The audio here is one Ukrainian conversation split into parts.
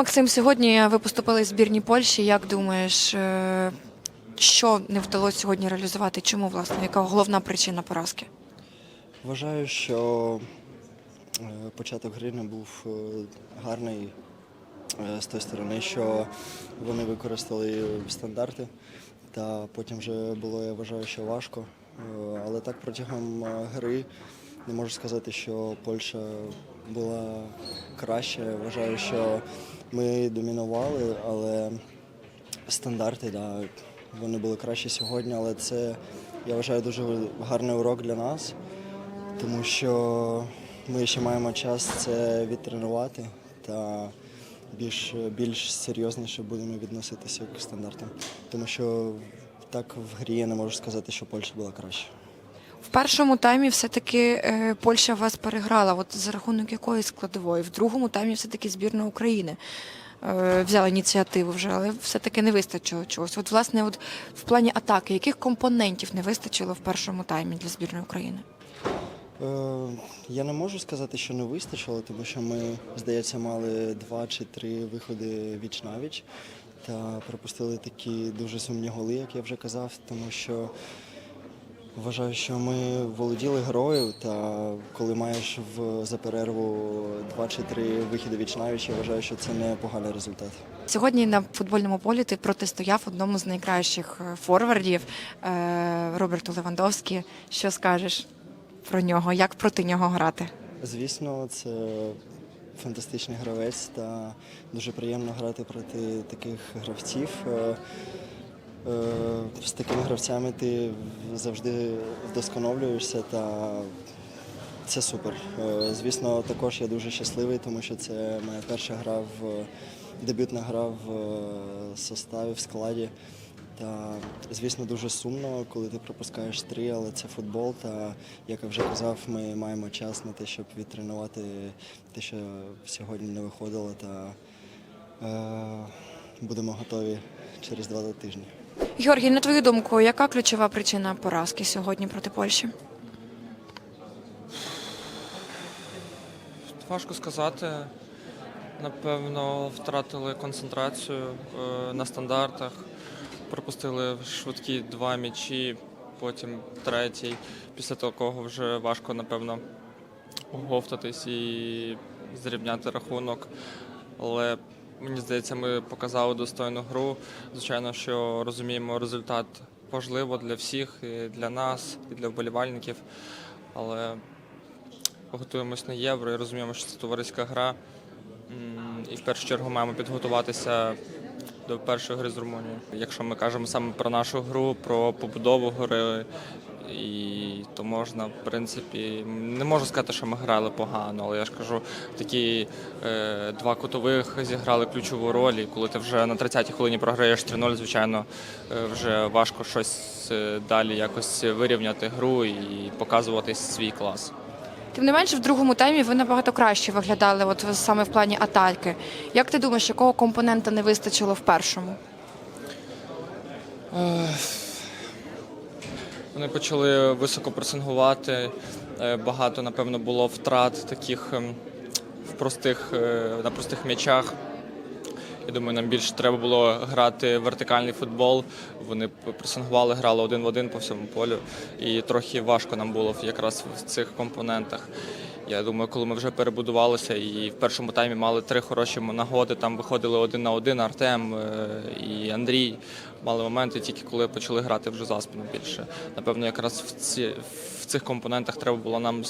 Максим, сьогодні ви поступили в збірні Польщі. Як думаєш, е, що не вдалося сьогодні реалізувати? Чому власне? Яка головна причина поразки? Вважаю, що е, початок гри не був е, гарний з тої сторони, що вони використали стандарти, та потім вже було, я вважаю, що важко. Але так протягом гри не можу сказати, що Польща була краще. Вважаю, що ми домінували, але стандарти, да, вони були кращі сьогодні, але це, я вважаю, дуже гарний урок для нас, тому що ми ще маємо час це відтренувати та більш, більш серйозніше будемо відноситися к стандартам. Тому що так в грі я не можу сказати, що Польща була краще. В першому таймі все-таки е, Польща вас переграла. От за рахунок якої складової? В другому таймі все-таки збірна України е, взяла ініціативу вже, але все-таки не вистачило чогось. От, власне, от в плані атаки, яких компонентів не вистачило в першому таймі для збірної України? Е, Я не можу сказати, що не вистачило, тому що ми, здається, мали два чи три виходи віч навіч та пропустили такі дуже сумні голи, як я вже казав, тому що вважаю, що ми володіли грою, та коли маєш в за перерву два чи три вихіди віч навіч, я вважаю, що це не поганий результат. Сьогодні на футбольному полі ти протистояв одному з найкращих е, форвардів е, Роберту Левандовські. Що скажеш про нього? Як проти нього грати? Звісно, це фантастичний гравець та дуже приємно грати проти таких гравців. Е, З такими гравцями ти завжди вдосконалюєшся та це супер. Е, Звісно, також я дуже щасливий, тому що це моя перша гра в дебютна гра в е, составі, в складі. Та, звісно, дуже сумно, коли ти пропускаєш три, але це футбол. Та, як я вже казав, ми маємо час на те, щоб відтренувати те, що сьогодні не виходило. Та е, будемо готові через два тижні. Георгій, на твою думку, яка ключова причина поразки сьогодні проти Польщі? Важко сказати. Напевно, втратили концентрацію е, на стандартах, пропустили швидкі два м'ячі, потім третій. Після такого вже важко, напевно, оговтатись і зрівняти рахунок. Але мені здається, ми показали достойну гру. Звичайно, що розуміємо, результат важливо для всіх, і для нас, і для вболівальників. Але готуємось на євро і розуміємо, що це товариська гра. І в першу чергу маємо підготуватися до першої гри з Румунією. Якщо ми кажемо саме про нашу гру, про побудову гри, і то можна, в принципі, не можу сказати, що ми грали погано, але я ж кажу, такі е, два кутових зіграли ключову роль. І коли ти вже на 30-й хвилині програєш 3-0, звичайно, е, вже важко щось е, далі якось вирівняти гру і показувати свій клас. Тим не менше, в другому таймі ви набагато краще виглядали, от саме в плані атаки. Як ти думаєш, якого компонента не вистачило в першому? Вони почали високо пресингувати. Е, Багато, напевно, було втрат таких ем, в простих, е, на простих м'ячах. Я думаю, нам більше треба було грати вертикальний футбол. Вони пресингували, грали один в один по всьому полю. І трохи важко нам було якраз в цих компонентах. Я думаю, коли ми вже перебудувалися і в першому таймі мали три хороші нагоди, там виходили один на один Артем е, і Андрій. Мали моменти тільки коли почали грати вже за спину більше. Напевно, якраз в, ці, в цих компонентах треба було нам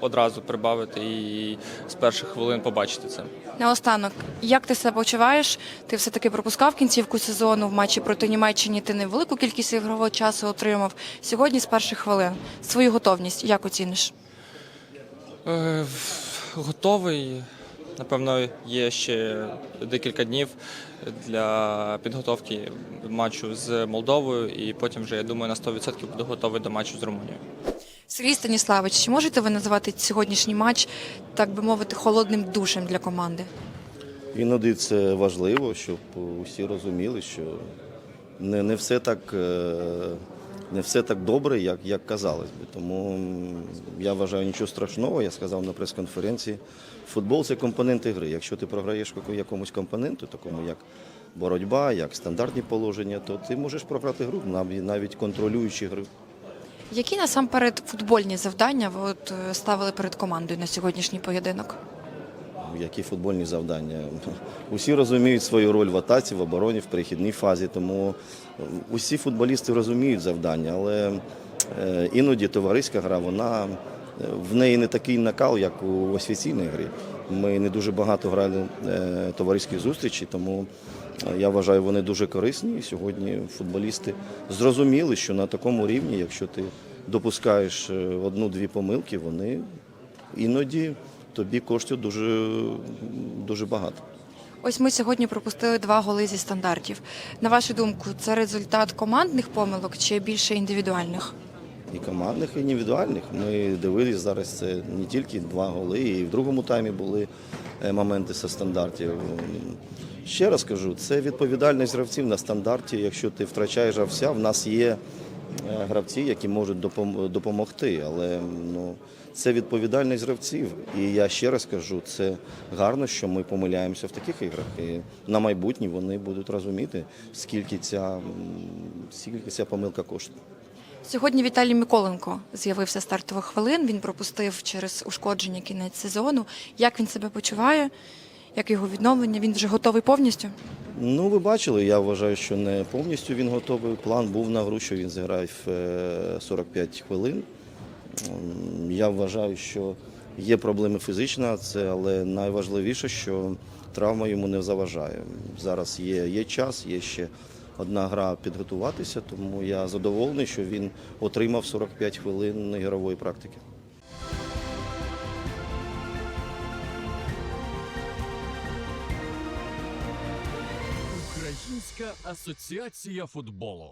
одразу прибавити і з перших хвилин побачити це. Наостанок, як ти себе почуваєш? Ти все-таки пропускав кінцівку сезону в матчі проти Німеччини. Ти невелику кількість ігрового часу отримав. Сьогодні з перших хвилин. Свою готовність як оціниш? Е, Готовий. Напевно, є ще декілька днів для підготовки матчу з Молдовою, і потім вже я думаю на 100% буду готовий до матчу з Румунією. Сергій Станіславович, чи можете ви називати сьогоднішній матч, так би мовити, холодним душем для команди? Іноді це важливо, щоб усі розуміли, що не, не все так е, не все так добре, як, як казалось би. Тому я вважаю нічого страшного. Я сказав на прес-конференції. Футбол це компоненти гри. Якщо ти програєш якомусь компоненту, такому як боротьба, як стандартні положення, то ти можеш програти гру, навіть, контролюючи гру. Які насамперед футбольні завдання ви от е, ставили перед командою на сьогоднішній поєдинок? Які футбольні завдання. Усі розуміють свою роль в атаці, в обороні, в перехідній фазі, тому е, усі футболісти розуміють завдання, але е, іноді товариська гра, вона е, в неї не такий накал, як у офіційній грі. Ми не дуже багато грали товариських зустрічей, тому я вважаю, вони дуже корисні. Сьогодні футболісти зрозуміли, що на такому рівні, якщо ти допускаєш одну-дві помилки, вони іноді тобі коштують дуже, дуже багато. Ось ми сьогодні пропустили два голи зі стандартів. На вашу думку, це результат командних помилок чи більше індивідуальних? І командних, і індивідуальних. Ми дивились зараз це не тільки два голи, і в другому таймі були е, моменти зі стандартів. Ще раз кажу, це відповідальність гравців на стандарті. Якщо ти втрачаєш гравця, в нас є е, гравці, які можуть допомогти. Але ну, це відповідальність гравців. І я ще раз кажу, це гарно, що ми помиляємося в таких іграх. І на майбутнє вони будуть розуміти, скільки ця, скільки ця помилка коштує. Сьогодні Віталій Миколенко з'явився стартових хвилин. Він пропустив через ушкодження кінець сезону. Як він себе почуває? Як його відновлення? Він вже готовий повністю? Ну, ви бачили, я вважаю, що не повністю він готовий. План був на гру, що він зіграє в е, 45 хвилин. Я вважаю, що є проблеми фізична, це, але найважливіше, що травма йому не заважає. Зараз є, є час, є ще одна гра підготуватися, тому я задоволений, що він отримав 45 хвилин ігрової практики. Українська асоціація футболу.